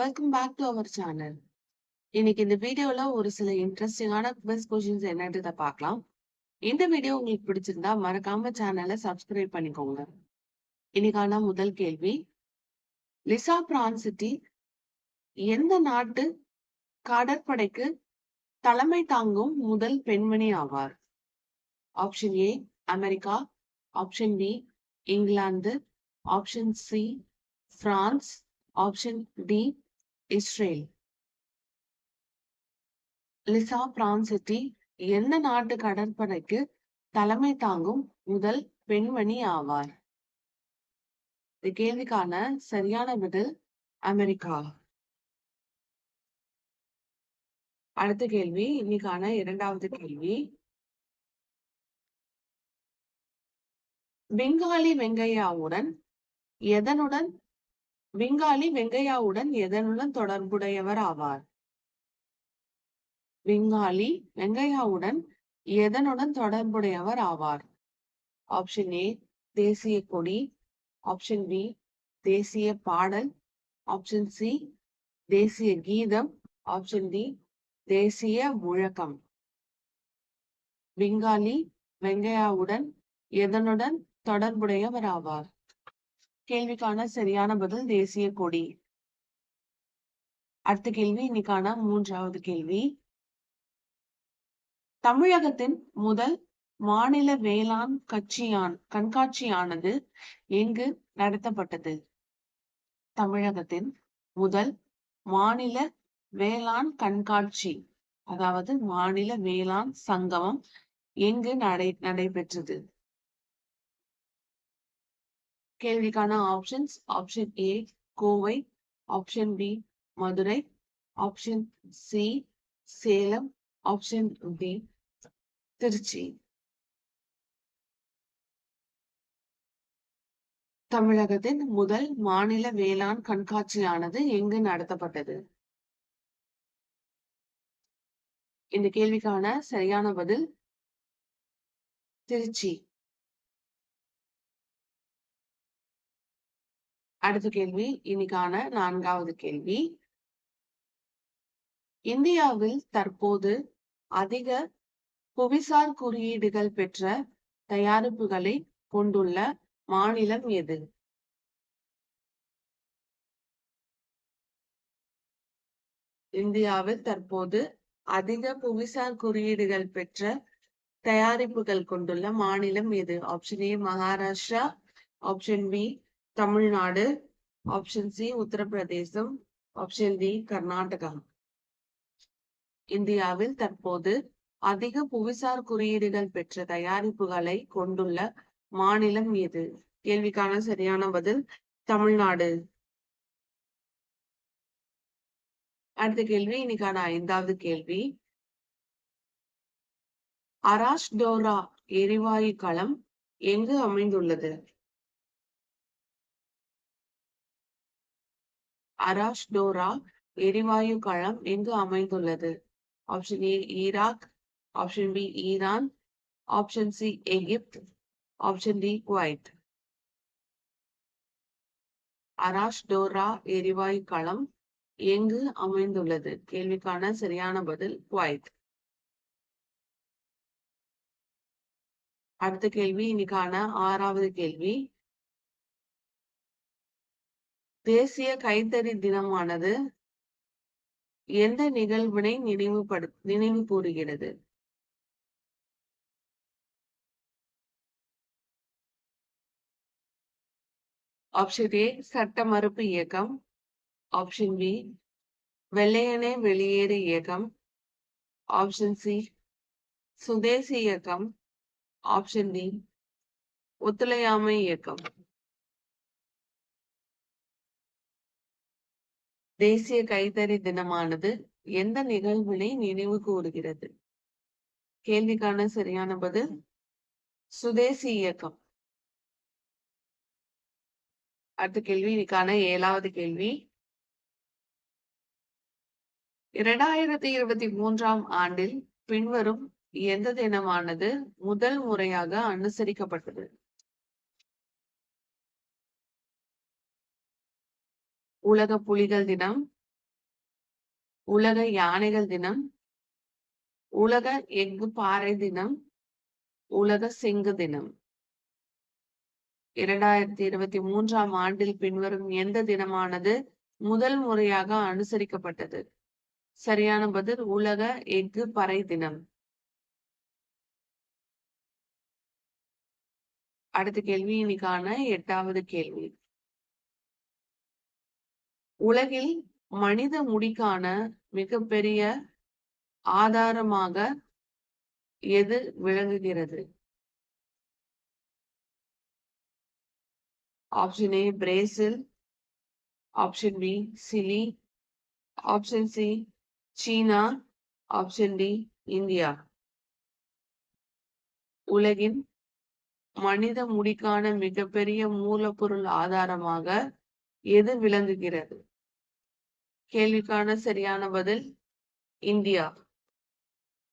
Welcome back to our channel இன்னைக்கு இந்த வீடியோல ஒரு சில இன்ட்ரெஸ்டிங்கான குவிஸ் கொஷின்ஸ் என்னன்றத பார்க்கலாம். இந்த வீடியோ உங்களுக்கு பிடிச்சிருந்தா மறக்காம சேனலை சப்ஸ்கிரைப் பண்ணிக்கோங்க. இன்னைக்கான முதல் கேள்வி. லிசா பிரான்சிட்டி எந்த நாட்டு கடற்படைக்கு தலைமை தாங்கும் முதல் பெண்மணி ஆவார்? Option A America. Option B England. Option C France. Option D Israel. Lisa Franchetti எந்த நாட்டு கடற்படைக்கு தலைமை தாங்கும் முதல் பெண்மணி ஆவார்? இந்த கேள்விக்கான சரியான பதில் அமெரிக்கா. அடுத்த கேள்வி இன்னைக்கான இரண்டாவது கேள்வி. பெங்காலி வெங்கையாவுடன் எதனுடன் விங்காலி வெங்கையாவுடன் எதனுடன் தொடர்புடையவர் ஆவார்? விங்காலி வெங்கையாவுடன் எதனுடன் தொடர்புடையவர் ஆவார்? ஆப்ஷன் ஏ தேசிய கொடி. ஆப்ஷன் பி தேசிய பாடல். ஆப்ஷன் சி தேசிய கீதம். ஆப்ஷன் டி தேசிய முழக்கம். பெங்காலி வெங்கையாவுடன் எதனுடன் தொடர்புடையவர் ஆவார்? கேள்விக்கான சரியான பதில் தேசிய கொடி. அடுத்த கேள்வி இன்னைக்கான மூன்றாவது கேள்வி. தமிழகத்தின் முதல் மாநில வேளாண் கட்சியான் கண்காட்சியானது எங்கு நடத்தப்பட்டது? தமிழகத்தின் முதல் மாநில வேளாண் கண்காட்சி அதாவது மாநில வேளாண் சங்கமம் எங்கு நடை நடைபெற்றது? கேள்விக்கான options option A Kovai option B Madurai option C Salem option D Trichy. தமிழகத்தின் முதல் மாநில வேளாண் கண்காட்சியானது எங்கு நடத்தப்பட்டது? இந்த கேள்விக்கான சரியான பதில் திருச்சி. அடுத்த கேள்வி இன்னைக்கான நான்காவது கேள்வி. இந்தியாவில் தற்போது அதிக புவிசார் குறியீடுகள் பெற்ற தயாரிப்புகளை கொண்டுள்ள மாநிலம் எது? இந்தியாவில் தற்போது அதிக புவிசார் குறியீடுகள் பெற்ற தயாரிப்புகள் கொண்டுள்ள மாநிலம் எது? Option A Maharashtra. Option B Tamil Nadu option C Uttar Pradesh option D Karnataka. இந்தியாவில் தற்போது அதிக புவிசார் குறியீடுகள் பெற்ற தயாரிப்புகளை கொண்டுள்ள மாநிலம் எது? கேள்விக்கான சரியான பதில் தமிழ்நாடு. அடுத்த கேள்வி இன்னைக்கான ஐந்தாவது கேள்வி. அராஷ்டோரா எரிவாயு களம் எங்கு அமைந்துள்ளது? அராஷ்டோரா எரிவாயு களம் எங்கு அமைந்துள்ளது. Option A Iraq option B Iran option C Egypt option D Kuwait அராஷ்டோரா எரிவாயு களம் எங்கு அமைந்துள்ளது? கேள்விக்கான சரியான பதில் குவைத் அடுத்த கேள்வி இன்னைக்கான ஆறாவது கேள்வி. தேசிய கைத்தறி தினமானது எந்த நிகழ்வினை நினைவுபடு நினைவு கூறுகிறது ஆப்ஷன் ஏ சட்ட மறுப்பு இயக்கம். ஆப்ஷன் பி வெள்ளையனே வெளியேறு இயக்கம். ஆப்ஷன் சி சுதேசி இயக்கம். ஆப்ஷன் டி ஒத்துழையாமை இயக்கம். தேசிய கைத்தறி தினமானது எந்த நிகழ்வினை நினைவு கூறுகிறது? கேள்விக்கான சரியான பதில் சுதேசி இயக்கம். அடுத்த கேள்வி ஏழாவது கேள்வி. இரண்டாயிரத்தி இருபத்தி மூன்றாம் ஆண்டில் பின்வரும் எந்த தினமானது முதல் முறையாக அனுசரிக்கப்பட்டது? உலக புலிகள் தினம் உலக யானைகள் தினம் உலக எஃகு பாறை தினம் உலக செங்கு தினம். இரண்டாயிரத்தி இருபத்தி மூன்றாம் ஆண்டில் பின்வரும் எந்த தினமானது முதல் முறையாக அனுசரிக்கப்பட்டது? சரியான பதில் உலக எஃகு பறை தினம். அடுத்த கேள்வி இன்னைக்கான எட்டாவது கேள்வி. உலகில் மனித முடிக்கான மிகப்பெரிய ஆதாரமாக எது விளங்குகிறது? Option A Brazil option B Chile option C China option D India உலகின் மனித முடிக்கான மிகப்பெரிய மூலப்பொருள் ஆதாரமாக எது விளங்குகிறது? கேள்விக்கான சரியான பதில் இந்தியா.